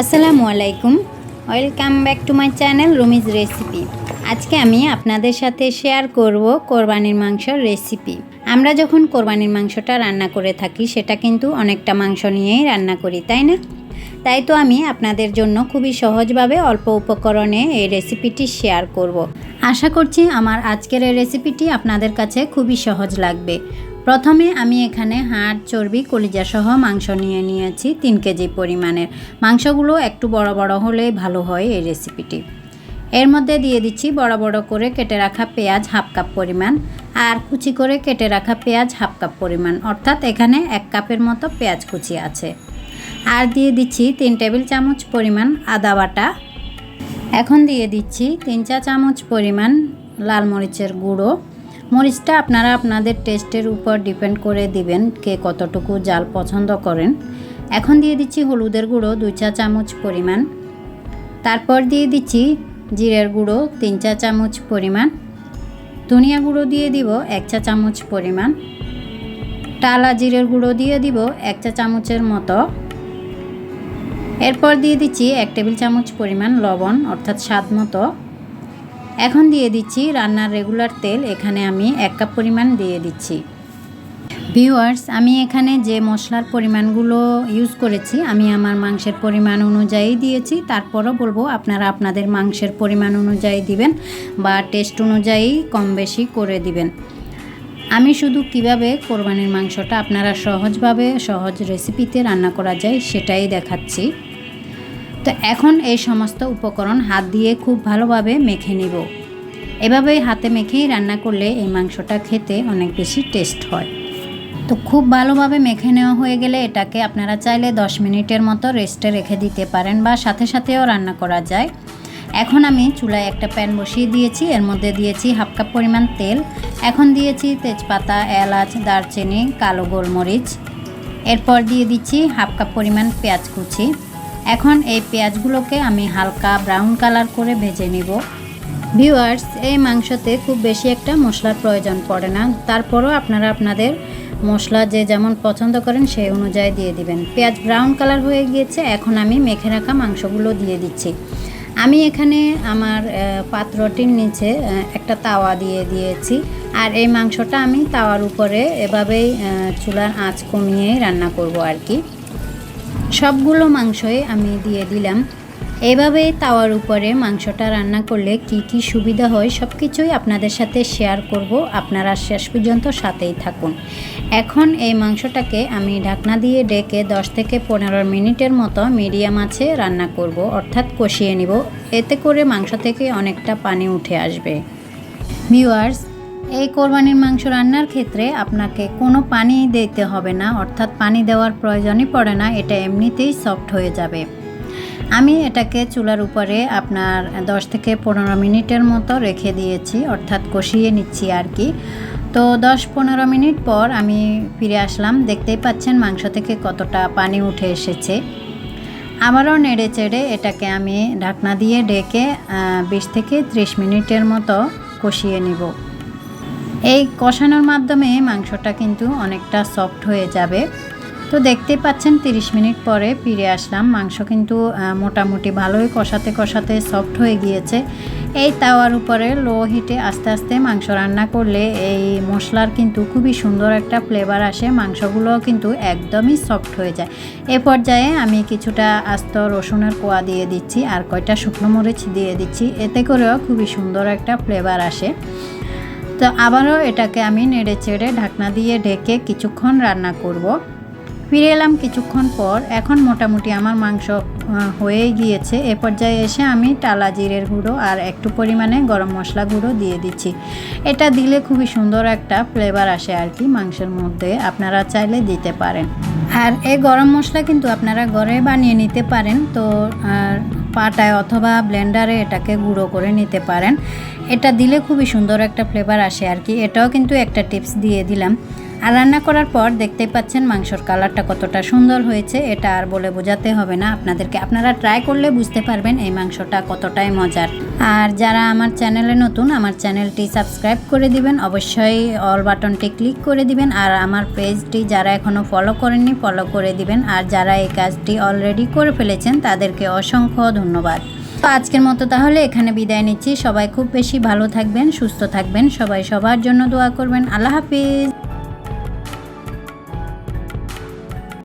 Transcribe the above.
আসসালামু আলাইকুম। Welcome back to my channel Rumi's recipe আজকে আমি আপনাদের সাথে শেয়ার করব কোরবানির মাংসর রেসিপি আমরা যখন কোরবানির মাংসটা রান্না করে থাকি, সেটা কিন্তু অনেকটা মাংস নিয়েই রান্না করি, তাই না? তাই তো আমি আপনাদের জন্য খুবই সহজভাবে অল্প উপকরণে এই রেসিপিটি শেয়ার করব। আশা করছি আমার আজকের এই রেসিপিটি আপনাদের কাছে খুবই সহজ লাগবে। প্রথমে আমি এখানে হাড়, চর্বি কলিজা সহ মাংস নিয়ে নিয়েছি তিন কেজি পরিমাণের। মাংসগুলো একটু বড় বড় হলেই ভালো হয় এই রেসিপিটি। এর মধ্যে দিয়ে দিচ্ছি বড় বড় করে কেটে রাখা পেঁয়াজ হাফ কাপ পরিমাণ আর কুচি করে কেটে রাখা পেঁয়াজ হাফ কাপ পরিমাণ, অর্থাৎ এখানে এক কাপের মতো পেঁয়াজ কুচি আছে। আর দিয়ে দিচ্ছি তিন টেবিল চামচ পরিমাণ আদা বাটা। এখন দিয়ে দিচ্ছি তিন চা চামচ পরিমাণ লাল মরিচের গুঁড়ো। মরিচটা আপনারা আপনাদের টেস্টের উপর ডিপেন্ড করে দিবেন কে কতটুকু জাল পছন্দ করেন। এখন দিয়ে দিচ্ছি হলুদের গুঁড়ো দুই চা চামচ পরিমাণ। তারপর দিয়ে দিচ্ছি জিরের গুঁড়ো তিন চা চামচ পরিমাণ। ধনিয়া গুঁড়ো দিয়ে দিব এক চা চামচ পরিমাণ। টালা জিরের গুঁড়ো দিয়ে দিব এক চা চামচের মতো। এরপর দিয়ে দিচ্ছি এক টেবিল চামচ পরিমাণ লবণ, অর্থাৎ স্বাদ মতো। এখন দিয়ে দিচ্ছি রান্নার রেগুলার তেল, এখানে আমি এক কাপ পরিমাণ দিয়ে দিচ্ছি। ভিউয়ার্স আমি এখানে যে মশলার পরিমাণগুলো ইউজ করেছি, আমি আমার মাংসের পরিমাণ অনুযায়ী দিয়েছি। তারপরও বলব, আপনারা আপনাদের মাংসের পরিমাণ অনুযায়ী দিবেন বা টেস্ট অনুযায়ী কম বেশি করে দিবেন। আমি শুধু কীভাবে কোরবানির মাংসটা আপনারা সহজভাবে, সহজ রেসিপিতে রান্না করা যায় সেটাই দেখাচ্ছি। তো এখন এই সমস্ত উপকরণ হাত দিয়ে খুব ভালোভাবে মেখে নিব। এভাবেই হাতে মেখেই রান্না করলে এই মাংসটা খেতে অনেক বেশি টেস্ট হয়। তো খুব ভালোভাবে মেখে নেওয়া হয়ে গেলে এটাকে আপনারা চাইলে 10 মিনিটের মতো রেস্টে রেখে দিতে পারেন বা সাথে সাথেও রান্না করা যায়। এখন আমি চুলায় একটা প্যান বসিয়ে দিয়েছি, এর মধ্যে দিয়েছি হাফ কাপ পরিমাণ তেল। এখন দিয়েছি তেজপাতা, এলাচ, দারচিনি, কালো গোলমরিচ। এরপর দিয়ে দিচ্ছি হাফ কাপ পরিমাণ পেঁয়াজ কুচি। এখন এই পেঁয়াজগুলোকে আমি হালকা ব্রাউন কালার করে ভেজে নিব। ভিউয়ার্স এই মাংসতে খুব বেশি একটা মশলার প্রয়োজন পড়ে না। তারপরও আপনারা আপনাদের মশলা যে যেমন পছন্দ করেন সেই অনুযায়ী দিয়ে দিবেন। পেঁয়াজ ব্রাউন কালার হয়ে গিয়েছে, এখন আমি মেখে রাখা মাংসগুলো দিয়ে দিচ্ছি। আমি এখানে আমার পাত্রটির নিচে একটা তাওয়া দিয়ে দিয়েছি। আর এই মাংসটা আমি তাওয়ার উপরে এভাবেই চুলার আঁচ কমিয়েই রান্না করব আর কি। সবগুলো মাংসই আমি দিয়ে দিলাম। এভাবেই তাওয়ার উপরে মাংসটা রান্না করলে কি কি সুবিধা হয় সব কিছুই আপনাদের সাথে শেয়ার করব। আপনারা শেষ পর্যন্ত সাথেই থাকুন। এখন এই মাংসটাকে আমি ঢাকনা দিয়ে ডেকে 10 থেকে পনেরো মিনিটের মতো মিডিয়াম আছে রান্না করব, অর্থাৎ কষিয়ে নিব। এতে করে মাংস থেকে অনেকটা পানি উঠে আসবে। ভিউয়ার্স এই কোরবানির মাংস রান্নার ক্ষেত্রে আপনাকে কোনো পানি দিতে হবে না, অর্থাৎ পানি দেওয়ার প্রয়োজনই পড়ে না, এটা এমনিতেই সফট হয়ে যাবে। আমি এটাকে চুলার উপরে আপনার 10 থেকে পনেরো মিনিটের মতো রেখে দিয়েছি, অর্থাৎ কষিয়ে নিচ্ছি আর কি। তো 10 পনেরো মিনিট পর আমি ফিরে আসলাম, দেখতেই পাচ্ছেন মাংস থেকে কতটা পানি উঠে এসেছে। আবারও নেড়ে চেড়ে এটাকে আমি ঢাকনা দিয়ে ডেকে বিশ থেকে ত্রিশ মিনিটের মতো কষিয়ে নিব। এই কষানোর মাধ্যমে মাংসটা কিন্তু অনেকটা সফট হয়ে যাবে। তো দেখতে পাচ্ছেন 30 মিনিট পরে ফিরে আসলাম। মাংস কিন্তু মোটামুটি ভালোই কষাতে কষাতে সফট হয়ে গিয়েছে। এই তাওয়ার উপরে লো হিটে আস্তে আস্তে মাংস রান্না করলে এই মশলার কিন্তু খুবই সুন্দর একটা ফ্লেভার আসে। মাংসগুলো কিন্তু একদমই সফট হয়ে যায়। এ পর্যায়ে আমি কিছুটা আস্ত রসুনের কোয়া দিয়ে দিচ্ছি আর কয়টা শুকনো মরিচ দিয়ে দিচ্ছি। এতে করেও খুবই সুন্দর একটা ফ্লেভার আসে। তো আবারও এটাকে আমি নেড়ে চেড়ে ঢাকনা দিয়ে ঢেকে কিছুক্ষণ রান্না করব। ফিরে এলাম কিছুক্ষণ পর, এখন মোটামুটি আমার মাংস হয়ে গিয়েছে। এ পর্যায়ে এসে আমি টালা জিরের গুঁড়ো আর একটু পরিমাণে গরম মশলা গুঁড়ো দিয়ে দিচ্ছি। এটা দিলে খুবই সুন্দর একটা ফ্লেভার আসে আর কি মাংসের মধ্যে, আপনারা চাইলে দিতে পারেন। আর এই গরম মশলা কিন্তু আপনারা ঘরে বানিয়ে নিতে পারেন। তো আর পাটায় অথবা ব্লেন্ডারে এটাকে গুঁড়ো করে নিতে পারেন। এটা দিলে খুবই সুন্দর একটা ফ্লেভার আসে আর কি। এটাও কিন্তু একটা টিপস দিয়ে দিলাম। আর রান্না করার পর দেখতেই পাচ্ছেন মাংসর কালারটা কতটা সুন্দর হয়েছে, এটা আর বলে বোঝাতে হবে না। আপনাদেরকে আপনারা ট্রাই করলে বুঝতে পারবেন এই মাংসটা কতটাই মজার। আর যারা আমার চ্যানেলে নতুন, আমার চ্যানেলটি সাবস্ক্রাইব করে দিবেন, অবশ্যই অল বাটনটি ক্লিক করে দিবেন, আর আমার পেজটি যারা এখনও ফলো করেননি ফলো করে দিবেন, আর যারা এই কাজটি অলরেডি করে ফেলেছেন, তাদেরকে অসংখ্য ধন্যবাদ। তো আজকের মতো তাহলে এখানে বিদায় নিচ্ছি। সবাই খুব বেশি ভালো থাকবেন, সুস্থ থাকবেন, সবাই সবার জন্য দোয়া করবেন। আল্লাহ হাফিজ।